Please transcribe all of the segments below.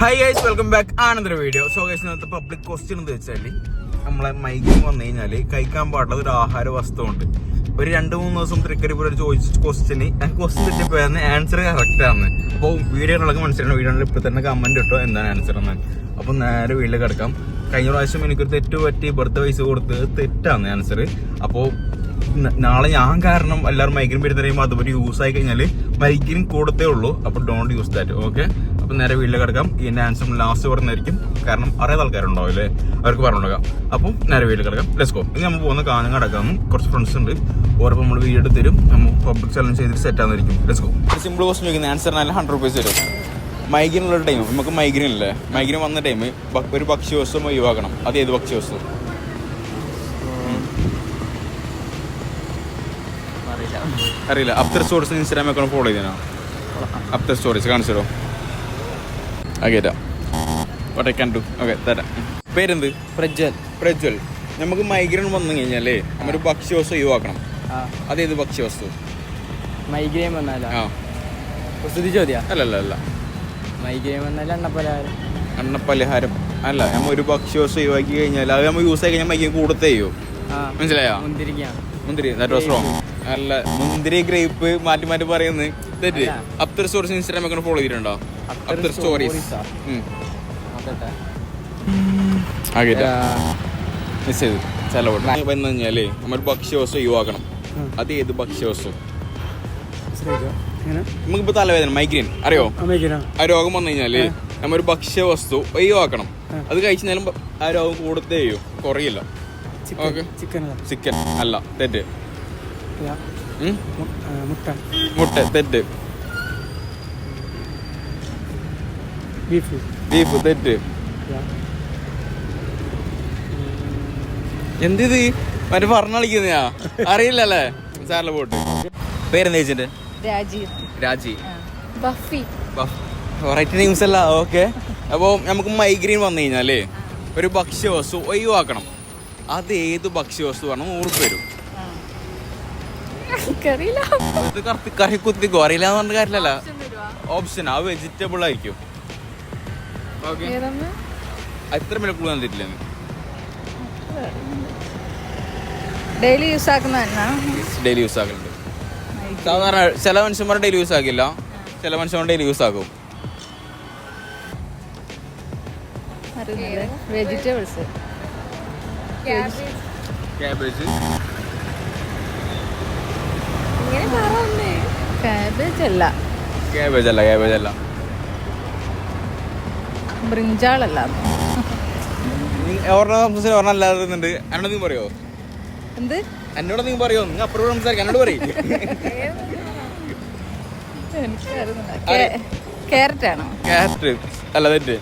Hi guys welcome back ആണെന്നൊരു video so guys ഇന്നത്തെ public question എന്ന് വെച്ചാൽ നമ്മളെ മൈക്കിങ് വന്നു കഴിഞ്ഞാൽ കഴിക്കാൻ പാടുള്ള ഒരു ആഹാര വസ്തുവുണ്ട്. ഒരു രണ്ട് മൂന്ന് ദിവസം തൃക്കരിപ്പൂർ ചോദിച്ച ക്വസ്റ്റ്യന് ഞാൻ ക്വസ്റ്റ്യൻ പേരുന്ന ആൻസർ കറക്റ്റ് ആണ് അപ്പോൾ വീഡിയോ ഉള്ളത് മനസ്സിലാണ് വീഡിയോ ഇപ്പോൾ തന്നെ കമന്റ് ഇട്ടോ എന്താണ് ആൻസർ എന്ന്. അപ്പോൾ നേരെ വീട്ടിൽ കിടക്കാം. കഴിഞ്ഞ പ്രാവശ്യം എനിക്കൊരു തെറ്റ് പറ്റി ബർത്ത് വയസ്സ് കൊടുത്ത് തെറ്റാണ് ആൻസർ അപ്പോൾ നാളെ ഞാൻ കാരണം എല്ലാവരും മൈഗ്രീൻ പേര് തരുമ്പോൾ അതുപോലെ യൂസ് ആയി കഴിഞ്ഞാൽ മൈഗ്രീൻ കൂടത്തേ ഉള്ളൂ. അപ്പോൾ ഡോണ്ട് യൂസ് ദാറ്റ് ഓക്കെ അപ്പം നേരെ വീട്ടിൽ കിടക്കാം. ഇതിന്റെ ആൻസർ ലാസ്റ്റ് പറഞ്ഞായിരിക്കും. കാരണം അറിയാത്ത ആൾക്കാരുണ്ടാവും അല്ലേ? അവർക്ക് പറഞ്ഞുകൊടുക്കാം. അപ്പം നേരെ വീട്ടിൽ കിടക്കാം. ഗോ ഇനി നമ്മൾ പോകുന്ന കാനം കിടക്കാം കുറച്ച് ഫ്രണ്ട്സ് ഉണ്ട്. ഓരോ നമ്മൾ വീഡിയോ എടുത്ത് തരും. നമ്മൾ പബ്ലിക് ചലഞ്ച് ചെയ്തിട്ട് സെറ്റ് ആകുന്നതായിരിക്കും ഗോ സിമ്പിൾ ക്വസ്റ്റൻ ചോദിക്കുന്ന. ആൻസർ നല്ല ഹൺഡ്രഡ് റുപ്പീസ് വരും മൈഗ്രീൻ ഉള്ള ടൈം നമുക്ക് മൈഗ്രീൻ അല്ലേ മൈഗ്രീൻ വന്ന ടൈം ഒരു ഭക്ഷ്യവസ്തു ഒഴിവാക്കണം. അത് ഏത് ഭക്ഷ്യവസ്തു അറിയില്ല. Abdar stories Instagram account follow ചെയ്തോ അപ്തർ സ്റ്റോറീസ് കാണിച്ചോ okay what I can do okay തരാം. പേരെന്ത്? പ്രജ്വൽ. പ്രജ്വൽ. നമുക്ക് മൈഗ്രൻ വന്നു കഴിഞ്ഞാലേ നമ്മൊരു ഭക്ഷ്യവസ്തു ഒഴിവാക്കണം. അതേത് ഭക്ഷ്യവസ്തു? മൈഗ്രെയിൻ വന്നാല? ആ. ചോദ്യ? അല്ല അല്ല അല്ല മൈഗ്രെയിൻ വന്നാൽ എണ്ണപ്പലഹാരം. എണ്ണപ്പലഹാരം. അല്ല നമ്മൾ ഒരു ഭക്ഷ്യവസ്തു ഒഴിവാക്കി കഴിഞ്ഞാൽ അത് നമ്മൾ യൂസ് ആയി കഴിഞ്ഞാൽ മൈഗ്രെയിൻ കൂടത്തേയോ ചെയ്യോ. മനസ്സിലായോ? മുന്തിരി മുന്തിരി ദാറ്റ് വാസ് റോങ് അല്ല മുന്തിരി ഗ്രേപ്പ് മാറ്റി മാറ്റി പറയുന്നത്. തെറ്റ്. അപ്തർ സ്റ്റോറീസ് ഇൻസ്റ്റാഗ്രാം ഒക്കെ ഫോളോ ചെയ്തിട്ടുണ്ടോ? അപ്തർ സ്റ്റോറീസ്. മിസ് ചെയ്തു. ചെലവട്ടെ വന്നു കഴിഞ്ഞാൽ നമ്മൾ ഭക്ഷ്യവസ്തു ഒഴിവാക്കണം. അത് ഏത് ഭക്ഷ്യവസ്തു? നമുക്കിപ്പോ തലവേദന മൈഗ്രെയിൻ അറിയോ? ആ, രോഗം വന്നു കഴിഞ്ഞാൽ നമ്മൊരു ഭക്ഷ്യവസ്തു ഒഴിവാക്കണം. അത് കഴിച്ചാലും ആ രോഗം ചെയ്യും. കുറയില്ല. ചിക്കൻ. അല്ല. തെറ്റ്. മുട്ട. മുട്ട തെറ്റ്. ബീഫ്. ബീഫ് തെറ്റ്. എന്തിത്? മറ്റേ പറഞ്ഞ കളിക്കുന്നയാ അറിയില്ലല്ലേ? സാറിലെ പോട്ട് പേരെന്താ ചേച്ചിന്റെ? രാജീവ് രാജി. ബഫി. റൈറ്റ് നെയിംസ് അല്ല ഓക്കെ അപ്പോൾ നമുക്ക് മൈഗ്രെയിൻ വന്നു കഴിഞ്ഞാലേ ഒരു ഭക്ഷ്യവസ്തു ഒഴിവാക്കണം. അത് ഏത് ഭക്ഷ്യവസ്തു വേണം ഉറപ്പ് എനിക്കറിയില്ല ഇത് കറക്റ്റ് കറി കുത്തിക്കോ അറിയില്ല എന്ന് പറഞ്ഞ കാര്യമല്ല ഓപ്ഷൻ ആ വെജിറ്റബിൾ ആയിരിക്കും. ഏതാണ് എത്ര മിനിറ്റ് തന്നിട്ടില്ല ഡെയിലി യൂസ് ആക്കുന്ന ഡെയിലി യൂസ് ആക്കലുണ്ട്. സാധാരണ ചില മനുഷ്യന്മാർ ഡെയിലി യൂസ് ആക്കില്ല. ചില മനുഷ്യന്മാർ ഡെയിലി യൂസ് ആക്കും. വെജിറ്റബിൾസ് ക്യാബേജ് കാബേജ് അല്ല. കാബേജ് അല്ല ക്യാബേജ് അല്ല. ബ്രിഞ്ചാളല്ല ഓർണ സംസാരിച്ച് ഓർണ അല്ലാതെ എന്നോട് നീ പറയോ? എന്ത്? എന്നോട് നീ പറയോ? നിങ്ങൾ അപ്പുറം സംസാരിക്കാം എന്നോട് പറയും. ക്യാരറ്റ് ആണോ? ക്യാരറ്റ് അല്ല തെറ്റ്.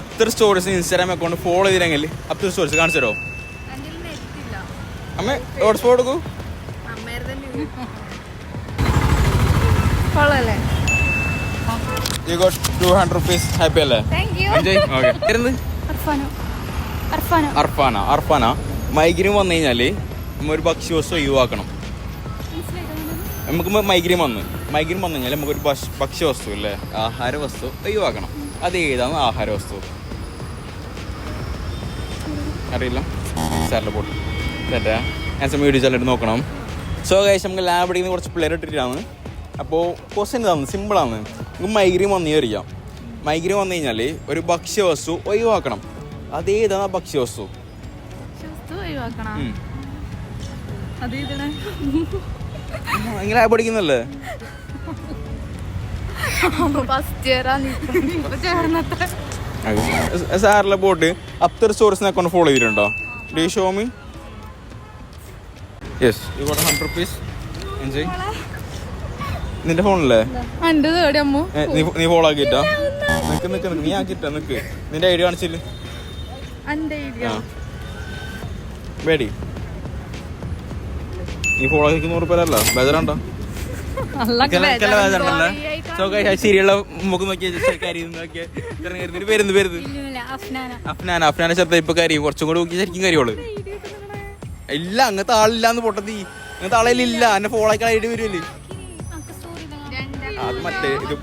Abdar stories Instagram account follow ചെയ്തില്ലെങ്കിൽ അപ്തർ സ്റ്റോറീസ് കാണിച്ചു തരോ അമ്മ ഹോട്ട്സ്പോട്ട് കൊടുക്കൂ കൊള്ളല്ലേ you got two hundred rupees happy അല്ലേ? താങ്ക് യു ഓക്കെ ഇരുന്ന് അർഫാനോ. അർഫാനോ. അർഫാന. അർഫാന. മൈഗ്രീൻ വന്നു കഴിഞ്ഞാൽ നമ്മൾ ഭക്ഷ്യ ഭക്ഷ്യവസ്തു ഒഴിവാക്കണം. നമുക്ക് മൈഗ്രീൻ വന്ന്. മൈഗ്രീൻ വന്നു കഴിഞ്ഞാൽ നമുക്കൊരു ഭക്ഷ്യ വസ്തു അല്ലേ? ആഹാര വസ്തു ഒഴിവാക്കണം. അത് ഏതാണ് ആഹാര വസ്തു? അറിയില്ല. സാറിന്റെ പോട്ട് തെറ്റാ. ഞാൻ വീഡിയോ ചാനലിട്ട് നോക്കണം. സോ കഴിച്ച് നമുക്ക് ലാബ് പഠിക്കുന്ന കുറച്ച് പിള്ളേർ ഇട്ടിട്ടാണ് അപ്പോൾ ക്വസ്റ്റ്യൻ ഇതാണ് സിമ്പിളാണ് നമുക്ക് മൈഗ്രീൻ വന്നു അറിയാം. മൈഗ്രീൻ വന്നു കഴിഞ്ഞാൽ ഒരു ഭക്ഷ്യവസ്തു ഒഴിവാക്കണം. അതേതാണ് ആ ഭക്ഷ്യവസ്തു ലാബ് പഠിക്കുന്നല്ലേ സാറിലെ ബോട്ട് അപ്തർ സ്റ്റോറീസിനെ അക്കൗണ്ട് ഫോളോ ചെയ്തിട്ടുണ്ടോ? D show me yes you got hundred rupees enjoy. നിന്റെ ഫോണില്ലേ നീ ഫോളോ ആക്കിയിട്ടാ? നിക്ക് നിക്ക് നിക്ക്. നീ ആക്കിയിട്ടാ നിക്ക്. നിന്റെ ഐഡിയ കാണിച്ചില്ല? വേടി നീ ഫോളോ ആക്കി നൂറ് പേരല്ല. ബേജാറുണ്ടോ? ശരിയുള്ള മുഖം നോക്കിയ കാര്യം നോക്കിയ വരുന്നു വരുന്നു അഫ്നാൻ അഫ്നാനെ. ശബ്ദം ഇപ്പൊ കാര്യം. കുറച്ചും കൂടി നോക്കി ശരിക്കും കാര്യമുള്ളു. ഇല്ല അങ്ങനത്തെ ആളില്ലാന്ന് പൊട്ടത്തി. അങ്ങനത്തെ ആളില്ല എന്നെ ഫോളോ ആക്കാൻ ഐഡിയ വരുമല്ലേ അത് മറ്റേ ഇത്.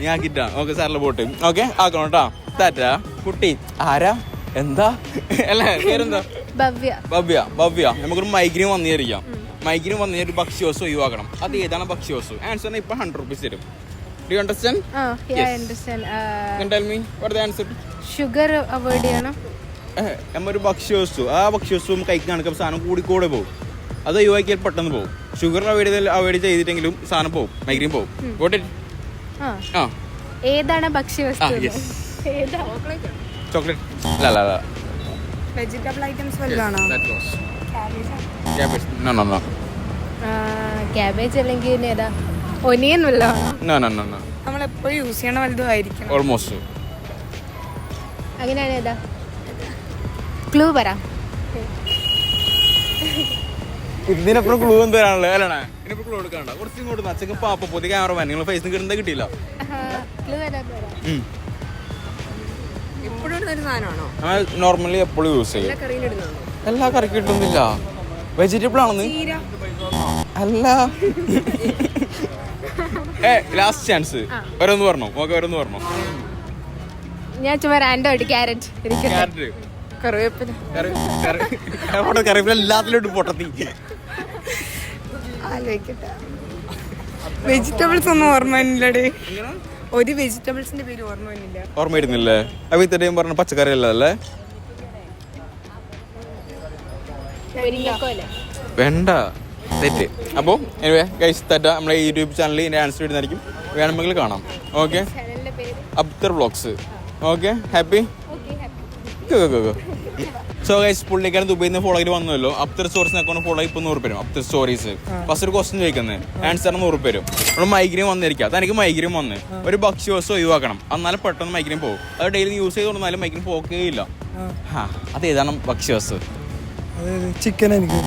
നീ ആക്കിട്ടാ ഓക്കെ സാറിൽ പോട്ട് ഓക്കെ ആക്കണം കേട്ടോ. താറ്റാ കുട്ടി. ആരാ? എന്താ? അല്ല പേരെന്താ? ഭവ്യ. ഭവ്യ. ഭവ്യ. നമുക്കൊരു മൈഗ്രീൻ വന്നിരിക്കാം മൈഗ്രീൻ വന്ന ഒരു ഭക്ഷ്യവസ്തു ഒഴിവാക്കണം. അത് ഏതാണ് ഭക്ഷ്യവസ്തു ആൻസർ ഇപ്പൊ ഹൺഡ്രഡ് റുപ്പീസ് തരും. ഡു യു അണ്ടർസ്റ്റാൻഡ് ആ Yes. Understand tell me what the answer sugar avoid ചെയ്യണം. നമ്മ ഒരു ഭക്ഷ്യവസ്തു ആ ഭക്ഷ്യവസ്തു കഴിക്കുകയാണെങ്കിൽ സാധനം കൂടിക്കൂടെ പോകും. അത് ഒഴിവാക്കിയാൽ പെട്ടെന്ന് പോകും. ഷുഗർ അവോയ്ഡ് ചെയ്ത് അവോയ്ഡ് ചെയ്തിട്ടെങ്കിലും സാധനം പോകും മൈഗ്രീൻ പോകും ഗോട്ട് ഇറ്റ് ആ. ഏതാണ് ഭക്ഷ്യവസ്തു? ചോക്ലേറ്റ്? അല്ല അല്ല അല്ല. വെജിറ്റബിൾ ഐറ്റംസ് വല്ലതാണോ നോ നോ നോ ക്യാബേജ് അല്ലെങ്കിൽ ഏതാ? ഒനിയൻ വല്ലതാണോ നോ നോ നോ നോ നമ്മൾ എപ്പോഴും യൂസ് ചെയ്യണ വലുതും ആയിരിക്കണം. ഓൾമോസ്റ്റ് അങ്ങനെയാണ് ഏതാ? ക്ലൂ പറ. ഇതിനെപ്പോഴും ക്ലൂ എന്ത് തരാനുള്ളത് അല്ലേ ഇതിനപ്പുറം ക്ലൂ എടുക്കണ്ട കുറച്ച് ഇങ്ങോട്ട് അച്ഛക്ക് പാപ്പ പുതിയ ക്യാമറമാൻ നിങ്ങൾ ഫേസ് കിട്ടുന്നത് കിട്ടിയില്ല നോർമലി എപ്പോഴും യൂസ് ചെയ്യും എല്ലാ കറിക്ക് കിട്ടുന്നില്ല വെജിറ്റബിൾ ആണെന്ന് അല്ല ഏ ലാസ്റ്റ് ചാൻസ് ഓരോന്ന് പറഞ്ഞോ ഓക്കെ ഓരോന്ന് പറഞ്ഞോ ഞാൻ ചുമ്മാ റാൻഡോ ആയിട്ട് ക്യാരറ്റ് ക്യാരറ്റ് കറിവേപ്പില കറിവേപ്പില എല്ലാത്തിലോട്ട് പൊട്ടത്തി ആലോചിക്കട്ടെ. വെജിറ്റബിൾസ് ഒന്നും ഓർമ്മ ഇല്ലടേ ഒരു വെജിറ്റബിൾസിന്റെ പേര് ഓർമ്മ വന്നില്ല ഓർമ്മ വരുന്നില്ലേ? അപ്പൊ ഇത്രയും പറഞ്ഞ പച്ചക്കറി അല്ലേ വേണ്ട. തെറ്റ്. അപ്പോൾ ഗൈസ് തെറ്റ. നമ്മളെ യൂട്യൂബ് ചാനലിൽ ഇതിന്റെ ആൻസർ ഇടുന്നതായിരിക്കും. വേണമെങ്കിൽ കാണാം. ഓക്കെ ചാനലിന്റെ പേര്. Abdar vlogs okay happy so guys പുള്ളിക്കാരൻ ദുബൈയിൽ നിന്ന് ആയി വന്നല്ലോ. അബ്ദർ സ്റ്റോറീസ് അക്കൗണ്ട് ഫോളോ ഇപ്പോൾ നൂറ് പേരും. അബ്ദർ സ്റ്റോറീസ് ഫസ്റ്റ് ഒരു ക്വസ്റ്റൻ ചോദിക്കുന്നത് ആൻസർ നൂറ് പേരും. നമ്മൾ മൈഗ്രീൻ വന്നിരിക്കുക അതെനിക്ക് മൈഗ്രീൻ വന്ന്. ഒരു ഭക്ഷ്യ വസ്തു ഒഴിവാക്കണം. എന്നാലും പെട്ടെന്ന് മൈഗ്രീൻ പോകും. അത് ഡെയിലി യൂസ് ചെയ്തുകൊണ്ടാലും മൈഗ്രീൻ പോക്കേ ഇല്ല ആ അത് ഏതാണ് ഭക്ഷ്യവസ്തു? ചിക്കൻ എനിക്ക്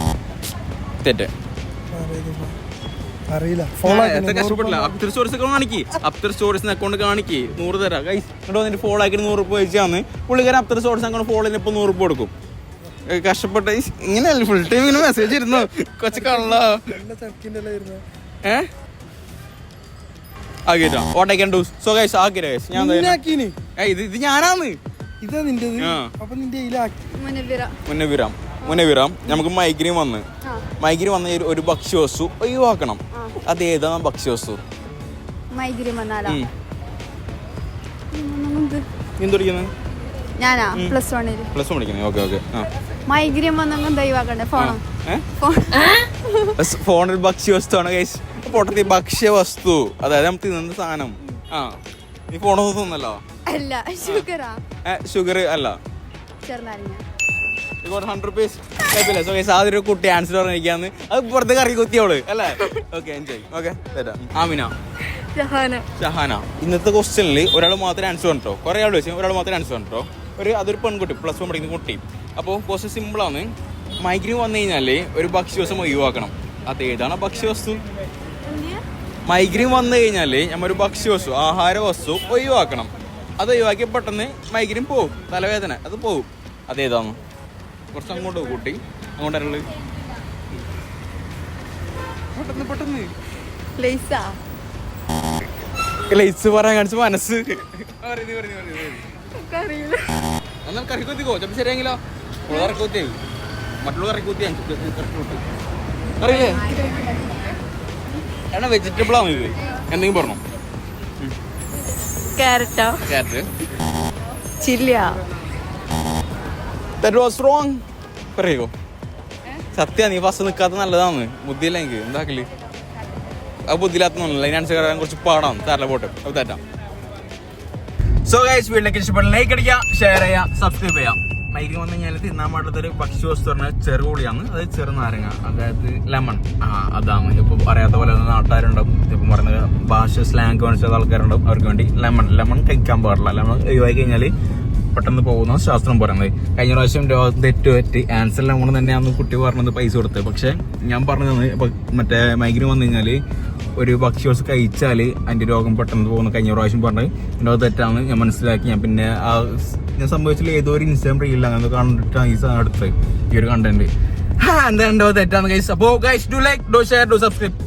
തെറ്റ്. അറിയില്ല. ഫോളോ കഷ്ടപ്പെട്ടില്ല അപ്തർ സ്റ്റോറീസ് അക്കൗണ്ട് കാണിക്ക്. അപ്തർ സ്റ്റോറീസ് അക്കൗണ്ട് കാണിക്ക്. നൂറ് തരാം. ഗൈസ് എന്നിട്ട് വന്നിട്ട് ഫോളോ ആക്കി നൂറ് രൂപ വെച്ചാന്ന് പുള്ളിക്കാരൻ അപ്തർ സ്റ്റോറീസ് അക്കൗണ്ട് ഫോളോ ചെയ്യുന്ന നൂറ് രൂപ കൊടുക്കും. കഷ്ടപ്പെട്ട ഇങ്ങനെയല്ല ഫുൾ ടൈം ഇങ്ങനെ മെസ്സേജ് ഇരുന്നു. കൊച്ചു കള്ളോ. ഏ? ആക്കിട്ടാ what I do so guys ആക്കിരാ guys ഞാൻ ഇത് ഇത് ഇതാ അപ്പൊ നിന്റെ നമുക്ക് മൈഗ്രീൻ വന്ന്. മൈഗ്രീൻ വന്ന ഒരു- ഭക്ഷ്യ ഭക്ഷ്യവസ്തു ഒഴിവാക്കണം. അത് ഭക്ഷ്യ ഭക്ഷ്യവസ്തു മൈഗ്രീൻ വന്നാലാ? എന്തൊടിക്കുന്നത് ഞാനാ? പ്ലസ് പ്ലസ് വൺ പഠിക്കുന്നത് ഓക്കെ ഓക്കെ. ആ. മൈഗ്രീൻ വന്നെങ്കിൽ ദൈവാക്കണ്ടേ? ഫോണോ? ഭക്ഷ്യ വസ്തു ബസ് ഫോണിൽ ഭക്ഷ്യവസ്തുവാണ് ഗൈസ് പൊട്ടത്തി ഭക്ഷ്യവസ്തു അതായത് നമുക്ക് തിന്നുന്ന സാധനം. ആ. നീ തിന്നല്ലോ? അല്ല ഷുഗറാ ഷുഗർ അല്ല. ആദ്യം കുട്ടി ആൻസർ പറഞ്ഞിരിക്കാന്ന് അത് പുറത്ത് കറി കുത്തിയോൾ അല്ലേ? Okay enjoy okay Amina. Shahana ഇന്നത്തെ ക്വസ്റ്റ്യനിൽ ഒരാൾ മാത്രമേ ആൻസർ കണ്ടോ കുറേ ആൾ വെച്ചാൽ ഒരാൾ മാത്രമേ ആൻസർ കണ്ടോ ഒരു അതൊരു പെൺകുട്ടി പ്ലസ് വൺ പഠിക്കുന്ന കുട്ടി. അപ്പോൾ കുറച്ച് സിമ്പിളാണ് മൈഗ്രൈൻ വന്നു കഴിഞ്ഞാൽ ഒരു ഭക്ഷ്യവസ്തു ഒഴിവാക്കണം. അത് ഏതാണ് ഭക്ഷ്യവസ്തു? മൈഗ്രൈൻ വന്നു കഴിഞ്ഞാൽ ഒരു ഭക്ഷ്യവസ്തു ആഹാര വസ്തു ഒഴിവാക്കണം. അത് ഒഴിവാക്കി പെട്ടെന്ന് മൈഗ്രൈൻ പോകും തലവേദന അത് പോകും അതേതാണ് കുറച്ച് അങ്ങോട്ട് കൂട്ടി. അങ്ങോട്ടല്ലേ പെട്ടെന്ന് പെട്ടെന്ന്. ലേസാ ലൈസ് പറയാൻ കാണിച്ച മനസ്സ്. പറയുന്നു, പറയുന്നു, പറയുന്നു, കറി കുത്തിക്കോ ചിലപ്പോൾ ശരിയെങ്കിലോ കറി കുത്തി. മറ്റുള്ള കറി കുത്തി അറിയില്ലേ എണ്ണ വെജിറ്റബിൾ ആണ് ഇത്? എന്തെങ്കിലും പറഞ്ഞോ? ക്യാരറ്റാ? ക്യാരറ്റ്. ചില്ലിയാ. ദാറ്റ് വാസ് റോങ് പറയോ? സത്യ നീ ഫസ്റ്റ് നിൽക്കാത്ത നല്ലതാണ് ബുദ്ധിയില്ല എനിക്ക്. എന്താക്കൽ അത് ബുദ്ധിയില്ലാത്തല്ല അതിനനുസരിച്ച് കുറച്ച് പാടാണ് തരല പോട്ടെ. അത് തെറ്റാം. സോ ഗൈസ് വീട്ടിലേക്ക് ഇഷ്ടപ്പെട്ട ലൈക്ക് അടിക്കുക ഷെയർ ചെയ്യുക സബ്സ്ക്രൈബ് ചെയ്യാം മൈക്ക് വന്നു കഴിഞ്ഞാൽ തിന്നാൻ പാടത്തൊരു ഭക്ഷ്യവസ്തു പറഞ്ഞാൽ ചെറുപുളിയാണ് അത് ചെറുനാരങ്ങ അതായത് ലെമൺ ആ അതാണ്. ഇപ്പൊ അറിയാത്ത പോലെ നാട്ടുകാരുണ്ടാവും. ഇപ്പം പറഞ്ഞ ഭാഷ സ്ലാങ് കാണിച്ചത് ആൾക്കാരുണ്ടാവും. അവർക്ക് വേണ്ടി ലെമൺ ലെമൺ കഴിക്കാൻ പാടില്ല. ലെമൺ ഒഴിവാക്കി കഴിഞ്ഞാൽ പെട്ടെന്ന് പോകുന്ന ശാസ്ത്രം പറയുന്നത്. കഴിഞ്ഞ പ്രാവശ്യം തെറ്റ് പറ്റി. ആൻസർ ലെമൺ തന്നെയാണ് കുട്ടി പറഞ്ഞത് പൈസ കൊടുത്തത് പക്ഷെ ഞാൻ പറഞ്ഞത് മറ്റേ മൈഗ്രീൻ വന്നു കഴിഞ്ഞാൽ ഒരു ഭക്ഷ്യവസ്തു കഴിച്ചാൽ അതിന്റെ രോഗം പെട്ടെന്ന് പോകുന്ന. കഴിഞ്ഞ പ്രാവശ്യം പറഞ്ഞത്. എന്റെ തെറ്റാണ് ഞാൻ മനസ്സിലാക്കി. ഞാൻ പിന്നെ ആ ഞാൻ സംഭവിച്ചില്ല ഏതോ ഒരു ഇൻസ്റ്റാഗ്രാം റീലിൽ അങ്ങനെ കണ്ടിട്ടാണ് ഈ സാധനം എടുത്തത്. ഈ ഒരു കണ്ടന്റ് എന്താ തെറ്റാണ് ഗൈസ് അപ്പോൾ do like do share do subscribe